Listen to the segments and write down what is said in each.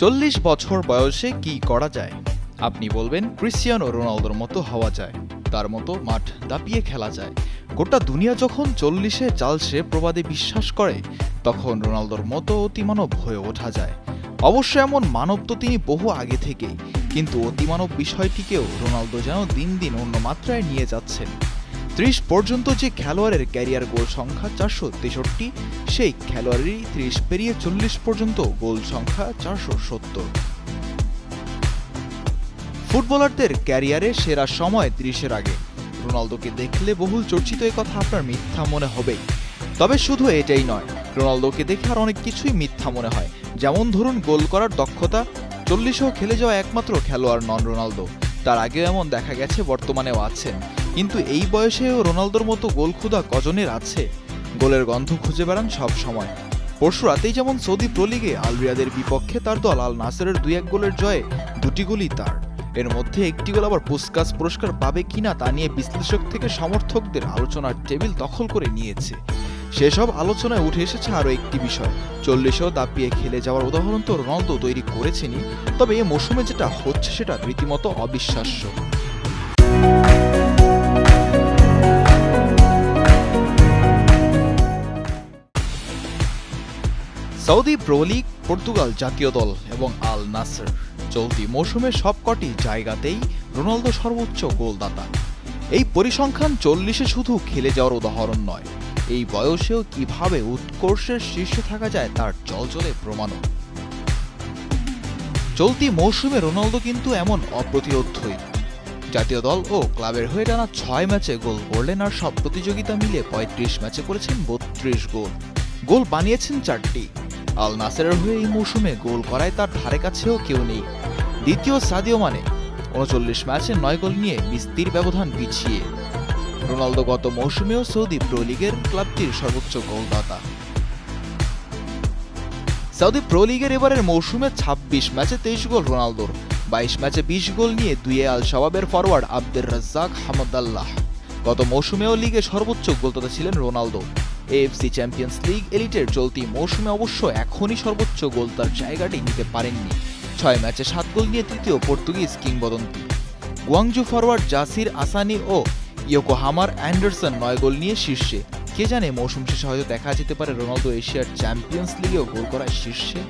চল্লিশ বছর বয়সে কি করা যায়? আপনি বলবেন, ক্রিশ্চিয়ানো রোনালদোর মতো হওয়া যায়, তার মতো মাঠ দাপিয়ে খেলা যায়। গোটা দুনিয়া যখন চল্লিশে চালসে প্রবাদে বিশ্বাস করে, তখন রোনালদোর মতো অতিমানব হয়ে ওঠা যায়। অবশ্য এমন মানব তো তিনি বহু আগে থেকেই, কিন্তু অতিমানব বিষয়টিকেও রোনালদো যেন দিন দিন অন্য মাত্রায় নিয়ে যাচ্ছেন। ত্রিশ পর্যন্ত যে খেলোয়াড়ের ক্যারিয়ার গোল সংখ্যা চারশো তেষট্টি, সেই খেলোয়াড়েরই ত্রিশ পেরিয়ে চল্লিশ পর্যন্ত গোল সংখ্যা চারশো সত্তর। ফুটবলারদের ক্যারিয়ারে সেরা সময় ত্রিশের আগে। রোনালদোকে দেখলে বহুল চর্চিত এ কথা আপনার মিথ্যা মনে হবেই। তবে শুধু এটাই নয়, রোনালদোকে দেখে আর অনেক কিছুই মিথ্যা মনে হয়। যেমন ধরুন গোল করার দক্ষতা, চল্লিশেও খেলে যাওয়া একমাত্র খেলোয়াড় নন রোনালদো। তার আগেও এমন দেখা গেছে, বর্তমানেও আছেন। কিন্তু এই বয়সেও রোনালদোর মতো গোল ক্ষুদা কজনের আছে? গোলের গন্ধ খুঁজে বেড়ান সব সময়। পরশু রাতেই যেমন সৌদি প্রো লিগে আল বিপক্ষে তার দল আল নাসেরের দুই এক গোলের জয়ে দুটি গোলই তার। এর মধ্যে একটি গোল আবার পুস্কাস পুরস্কার পাবে কিনা তা নিয়ে বিশ্লেষক থেকে সমর্থকদের আলোচনার টেবিল দখল করে নিয়েছে। সেসব আলোচনায় উঠে এসেছে আরও একটি বিষয়। চল্লিশেও দাপিয়ে খেলে যাওয়ার উদাহরণ তো রোনালদো তৈরি করেছেনই, তবে এ মৌসুমে যেটা হচ্ছে সেটা রীতিমতো অবিশ্বাস্য। সৌদি প্রো লিগ, পর্তুগাল জাতীয় দল এবং আল নাসর। চলতি মৌসুমে সবকটি জায়গাতেই রোনালদো সর্বোচ্চ গোলদাতা। এই পরিসংখ্যান চল্লিশে শুধু খেলে যাওয়ার উদাহরণ নয়, এই বয়সেও কীভাবে উৎকর্ষের শীর্ষে থাকা যায় তার জলজলে প্রমাণও। চলতি মৌসুমে রোনালদো কিন্তু এমন অপ্রতিরোধ্যই জাতীয় দল ও ক্লাবের হয়ে টানা ছয় ম্যাচে গোল করলেন আর সব প্রতিযোগিতা মিলে পঁয়ত্রিশ ম্যাচে করেছেন বত্রিশ গোল। গোল বানিয়েছেন চারটি। আল নাসেরের হয়ে এই মৌসুমে গোল করায় তার ধারে কাছেও কেউ নেই। দ্বিতীয় সাদিও মানে। উনচল্লিশ ম্যাচে নয় গোল নিয়ে বিস্তির ব্যবধান পিছিয়ে। রোনালদো গত মৌসুমেও সৌদি প্রো লিগের ক্লাবটির সর্বোচ্চ গোলদাতা। সৌদি প্রো লিগের এবারের মৌসুমে ছাব্বিশ ম্যাচে তেইশ গোল রোনালদোর। বাইশ ম্যাচে বিশ গোল নিয়ে দুইয়ে আল শাবাবের ফরওয়ার্ড আব্দুর রাজ্জাক হামদাল্লাহ। গত মৌসুমেও লিগে সর্বোচ্চ গোলদাতা ছিলেন রোনালদো। এএফসি চ্যাম্পিয়ন্স লিগ এলিটের চলতি মৌসুমে অবশ্য এখনই সর্বোচ্চ গোল তার জায়গাটি নিতে পারেননি। ছয় ম্যাচে সাত গোল নিয়ে তৃতীয় পর্তুগিজ কিংবদন্তি। গুয়াংজু ফরওয়ার্ড জাসির আসানি ও ইয়োকোহামার অ্যান্ডারসন নয় গোল নিয়ে শীর্ষে। কে জানে মৌসুম শেষে হয়তো দেখা যেতে পারে রোনালদো এশিয়ার চ্যাম্পিয়ন্স লিগেও গোল করায় শীর্ষে।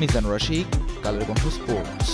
মিজান রশিক, কালের কণ্ঠ স্পোর্টস।